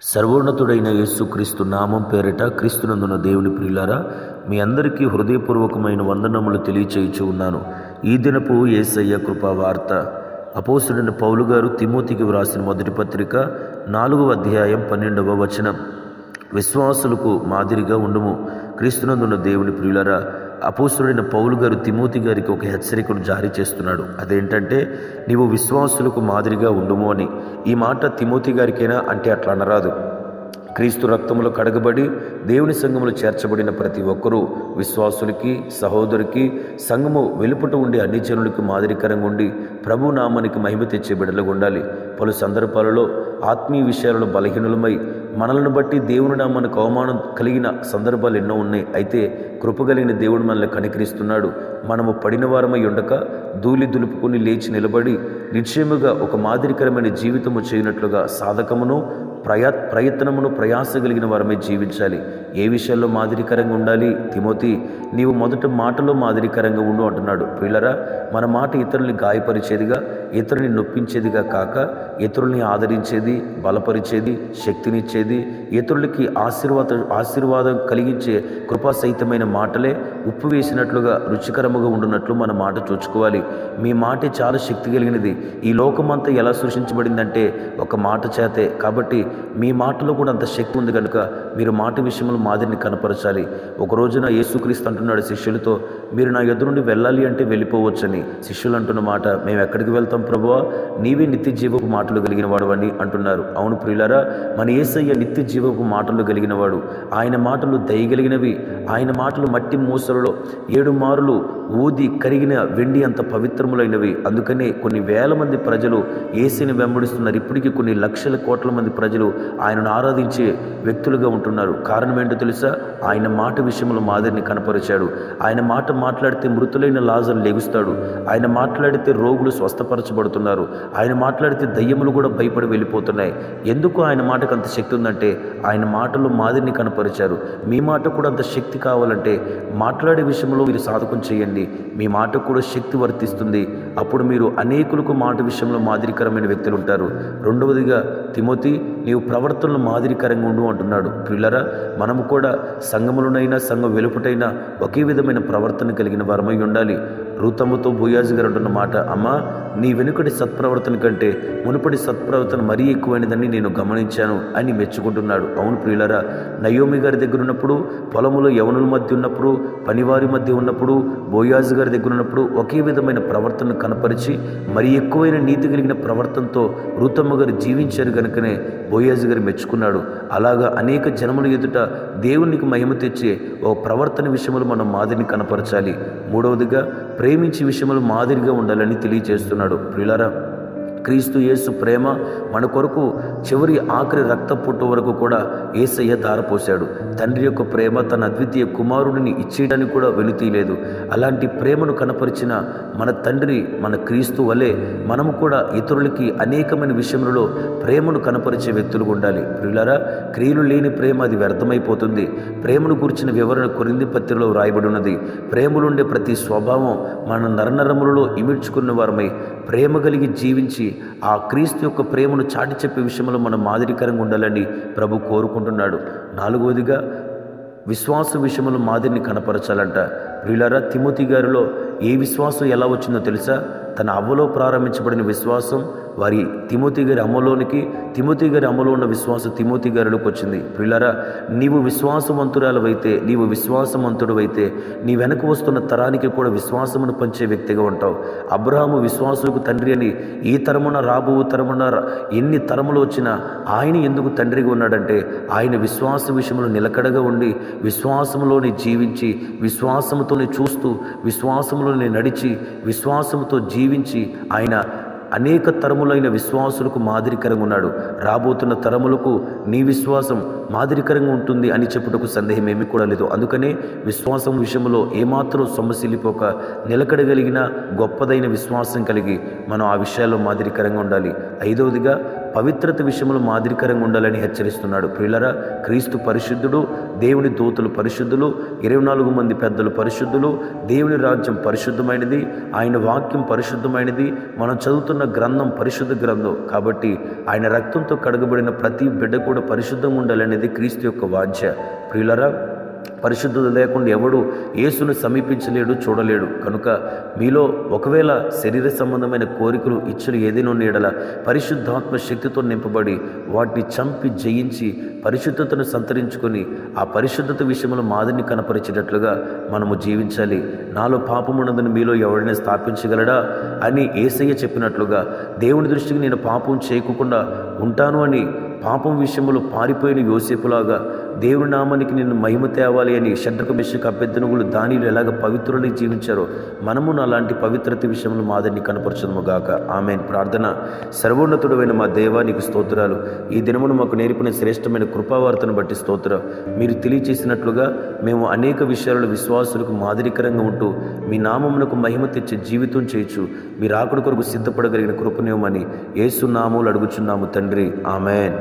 సర్వోన్నతుడైన యేసుక్రీస్తు నామం పేరిట క్రీస్తునందున దేవుని ప్రియులారా మీ అందరికీ హృదయపూర్వకమైన వందనములు తెలియచేయచ్చు ఉన్నాను. ఈ దినపు ఏసయ్య కృపా వార్త. అపోసుడైన పౌలు గారు తిమోతికి వ్రాసిన మొదటి పత్రిక నాలుగవ అధ్యాయం పన్నెండవ వచనం. విశ్వాసులకు మాదిరిగా ఉండుము. క్రీస్తునందున దేవుని ప్రియులరా అపూసుడైన పౌలు గారు తిమోతి గారికి ఒక హెచ్చరికను జారీ చేస్తున్నాడు. అదేంటంటే నీవు విశ్వాసులకు మాదిరిగా ఉండుము అని. ఈ మాట తిమోతి గారికైనా అంటే అట్లా అనరాదు. క్రీస్తు రక్తములో కడగబడి దేవుని సంఘములో చేర్చబడిన ప్రతి ఒక్కరూ విశ్వాసులకి సహోదరికి సంఘము వెలుపుట ఉండి అన్ని జనులకు మాదిరికరంగా ఉండి ప్రభు నామానికి మహిమ తెచ్చే బిడ్డలుగా ఉండాలి. పలు సందర్భాలలో ఆత్మీయ విషయాలలో బలహీనులమై మనలను బట్టి దేవుని మనకు అవమానం కలిగిన సందర్భాలు ఎన్నో ఉన్నాయి. అయితే కృపగలిగిన దేవుడు మనల్ని కనికరిస్తున్నాడు. మనము పడిన వారమై ఉండక ధూళి దులుపుకుని లేచి నిలబడి నిశ్చయముగా ఒక మాదిరికరమైన జీవితము చేయనట్లుగా సాధకమును ప్రయా ప్రయత్నమును ప్రయాస కలిగిన వారమే జీవించాలి. ఏ విషయాల్లో మాదిరికరంగా ఉండాలి? తిమోతి నీవు మొదట మాటలో మాదిరికరంగా ఉండు అంటున్నాడు. పిల్లరా మన మాట ఇతరుల్ని గాయపరిచేదిగా ఇతరుని నొప్పించేదిగా కాక ఇతరుల్ని ఆదరించేది బలపరిచేది శక్తినిచ్చేది ఇతరులకి ఆశీర్వాద ఆశీర్వాదం కలిగించే కృపాసహితమైన మాటలే ఉప్పు వేసినట్లుగా రుచికరముగా ఉండునట్లు మన మాట చూచుకోవాలి. మీ మాటే చాలా శక్తి కలిగినది. ఈ లోకమంతా ఎలా సృష్టించబడిందంటే ఒక మాట చేతే కాబట్టి మీ మాటలో కూడా అంత శక్తి ఉంది కనుక మీరు మాట విషయంలో మాదిరిని కనపరచాలి. ఒక రోజున యేసుక్రీస్తు అంటున్నాడు శిష్యులతో మీరు నా ఎదురు నుండి వెళ్ళాలి అంటే వెళ్ళిపోవచ్చని. శిష్యులు అంటున్న మాట మేము ఎక్కడికి వెళ్తాం ప్రభువా? నీవే నిత్య జీవపు మాటలు కలిగిన వాడు అని అంటున్నారు. అవును ప్రియులారా మన ఏసయ్య నిత్య జీవపు మాటలు కలిగినవాడు. ఆయన మాటలు దయగలిగినవి. ఆయన మాటలు మట్టి మూసలలో ఏడు మారులు ఊది కరిగిన వెండి అంత పవిత్రములైనవి. అందుకనే కొన్ని వేల మంది ప్రజలు ఏసీని వెంబడిస్తున్నారు. ఇప్పటికీ కొన్ని లక్షల కోట్ల మంది ప్రజలు ఆయనను ఆరాధించే వ్యక్తులుగా ఉంటున్నారు. కారణం ఏంటో తెలుసా? ఆయన మాట విషయంలో మాదిరిని కనపరిచాడు. ఆయన మాట మాట్లాడితే మృతులైన లాజర్ లెగుస్తాడు. ఆయన మాట్లాడితే రోగులు స్వస్థపరచబడుతున్నారు. ఆయన మాట్లాడితే దయ్యములు కూడా భయపడి వెళ్ళిపోతున్నాయి. ఎందుకు ఆయన మాటకు అంత శక్తి ఉందంటే ఆయన మాటలో మాదిరిని కనపరిచారు. మీ మాట కూడా అంత శక్తి కావాలంటే మాట్లాడే విషయంలో మీరు సాధకం చేయండి. మీ మాట కూడా శక్తి వర్తిస్తుంది. అప్పుడు మీరు అనేకులకు మాట విషయంలో మాదిరికరమైన వ్యక్తులు ఉంటారు. రెండవదిగా తిమోతి నీవు ప్రవర్తనలు మాదిరికరంగా ఉండు అంటున్నాడు. పిల్లరా మనము కూడా సంఘములనైనా సంఘం వెలుపుటైనా ఒకే విధమైన ప్రవర్తన కలిగిన వారమై ఉండాలి. రూతమ్మతో భూయాజు గారు అంటున్న మాట అమ్మా నీ వెనుకటి సత్ప్రవర్తన కంటే మునుపటి సత్ప్రవర్తన మరీ ఎక్కువైనదని నేను గమనించాను అని మెచ్చుకుంటున్నాడు. అవును ప్రియులరా నయోమి గారి దగ్గర ఉన్నప్పుడు పొలములో యవనుల మధ్య ఉన్నప్పుడు పనివారి మధ్య ఉన్నప్పుడు బోయాజు గారి దగ్గర ఉన్నప్పుడు ఒకే విధమైన ప్రవర్తన కనపరిచి మరి ఎక్కువైన నీతి కలిగిన ప్రవర్తనతో రూతమ్మ గారు జీవించారు కనుకనే బోయాజు గారు మెచ్చుకున్నాడు. అలాగా అనేక జనముల ఎదుట దేవునికి మహిమ తెచ్చే ఓ ప్రవర్తన విషయంలో మనం మాదిరిని కనపరచాలి. మూడవదిగా ప్రేమించే విషయంలో మాదిరిగా ఉండాలని తెలియజేస్తున్నాడు ప్రియులారా క్రీస్తు యేసు ప్రేమ మన కొరకు చివరి ఆఖరి రక్త పుట్టు వరకు కూడా ఏసయ్య ధారపోశాడు తండ్రి యొక్క ప్రేమ తన అద్వితీయ కుమారుడిని ఇచ్చేయడానికి కూడా వెనుతీయలేదు. అలాంటి ప్రేమను కనపరిచిన మన తండ్రి మన క్రీస్తు వలె మనము కూడా ఇతరులకి అనేకమైన విషయములలో ప్రేమను కనపరిచే వ్యక్తులు ఉండాలి. ప్రియులరా క్రియలు లేని ప్రేమ అది వ్యర్థమైపోతుంది. ప్రేమను గురించిన వివరణ కొరింది పత్రికలో వ్రాయబడి ఉన్నది ప్రేమలుండే ప్రతి స్వభావం మన నరనరములలో ఇమిడ్చుకున్న వారమై ప్రేమ కలిగి జీవించి ఆ క్రీస్తు యొక్క ప్రేమను చాటి చెప్పే విషయంలో మనం మాదిరికరంగా ఉండాలని ప్రభు కోరుకుంటున్నాడు. నాలుగవదిగా విశ్వాస విషయంలో మాదిరిని కనపరచాలంట. ప్రియులారా తిమోతి గారిలో ఏ విశ్వాసం ఎలా వచ్చిందో తెలుసా? తన అవ్వలో ప్రారంభించబడిన విశ్వాసం వారి తిమోతి గారి అమ్మలోనికి తిమోతి గారి అమ్మలో ఉన్న విశ్వాసం తిమోతి గారిలోకి వచ్చింది. పిల్లరా నీవు విశ్వాసవంతురాలవైతే నీవు విశ్వాసవంతుడవైతే నీ వెనక వస్తున్న తరానికి కూడా విశ్వాసమును పంచే వ్యక్తిగా ఉంటావు. అబ్రహాము విశ్వాసులకు తండ్రి అని ఈ తరమున రాబో తరమున ఎన్ని తరములు వచ్చినా ఆయన ఎందుకు తండ్రిగా ఉన్నాడంటే ఆయన విశ్వాస విషయంలో నిలకడగా ఉండి విశ్వాసంలోనే జీవించి విశ్వాసముతోనే చూస్తూ విశ్వాసంలోనే నడిచి విశ్వాసంతో జీవించి ఆయన అనేక తరములైన విశ్వాసులకు మాదిరికరంగా ఉన్నాడు. రాబోతున్న తరములకు నీ విశ్వాసం మాదిరికరంగా ఉంటుంది అని చెప్పుటకు సందేహం ఏమీ కూడా లేదు. అందుకనే విశ్వాసం విషయంలో ఏమాత్రం సొమ్మసిల్లిపోక నిలకడగలిగిన గొప్పదైన విశ్వాసం కలిగి మనం ఆ విషయాల్లో మాదిరికరంగా ఉండాలి. ఐదవదిగా పవిత్రత విషయంలో మాదిరికరంగా ఉండాలని హెచ్చరిస్తున్నాడు. ప్రియులరా క్రీస్తు పరిశుద్ధుడు దేవుని దూతలు పరిశుద్ధులు ఇరవై నాలుగు మంది పెద్దలు పరిశుద్ధులు దేవుని రాజ్యం పరిశుద్ధమైనది ఆయన వాక్యం పరిశుద్ధమైనది మనం చదువుతున్న గ్రంథం పరిశుద్ధ గ్రంథం. కాబట్టి ఆయన రక్తంతో కడగబడిన ప్రతి బిడ్డ కూడా పరిశుద్ధంగా ఉండాలనేది క్రీస్తు యొక్క వాంఛ. ప్రియులరా పరిశుద్ధత లేకుండా ఎవడు యేసును సమీపించలేడు చూడలేడు. కనుక మీలో ఒకవేళ శరీర సంబంధమైన కోరికలు ఇచ్చలు ఏదైనా నీడల పరిశుద్ధాత్మ శక్తితో నింపబడి వాటిని చంపి జయించి పరిశుద్ధతను సంతరించుకొని ఆ పరిశుద్ధత విషయంలో మాదిరిని కనపరిచేటట్లుగా మనము జీవించాలి. నాలో పాపమున్నదని మీలో ఎవరిని స్థాపించగలడా అని ఏసయ్య చెప్పినట్లుగా దేవుని దృష్టికి నేను పాపం చేయకుండా ఉంటాను అని పాపం విషయంలో పారిపోయిన యోసేపులాగా దేవుని నామానికి నిన్ను మహిమ తేవాలి అని షడ్రక మిషక పెద్దనుగులు దానిలో ఎలాగ పవిత్రులై జీవించారో మనము అలాంటి పవిత్రత విషయంలో మాదిరిని కనపరచదము గాక. ఆమె ప్రార్థన. సర్వోన్నతుడైన మా దేవానికి స్తోత్రాలు. ఈ దినమును మాకు నేర్పిన శ్రేష్టమైన కృపావార్తను బట్టి స్తోత్రం. మీరు తెలియచేసినట్లుగా మేము అనేక విషయాలలో విశ్వాసులకు మాదిరికరంగా ఉంటూ మీ నామమునకు మహిమ తెచ్చే జీవితం చేయొచ్చు మీరు ఆకుడు కొరకు సిద్ధపడగలిగిన కృపనేమని ఏసునామూలు అడుగుచున్నాము తండ్రి. ఆమెన్.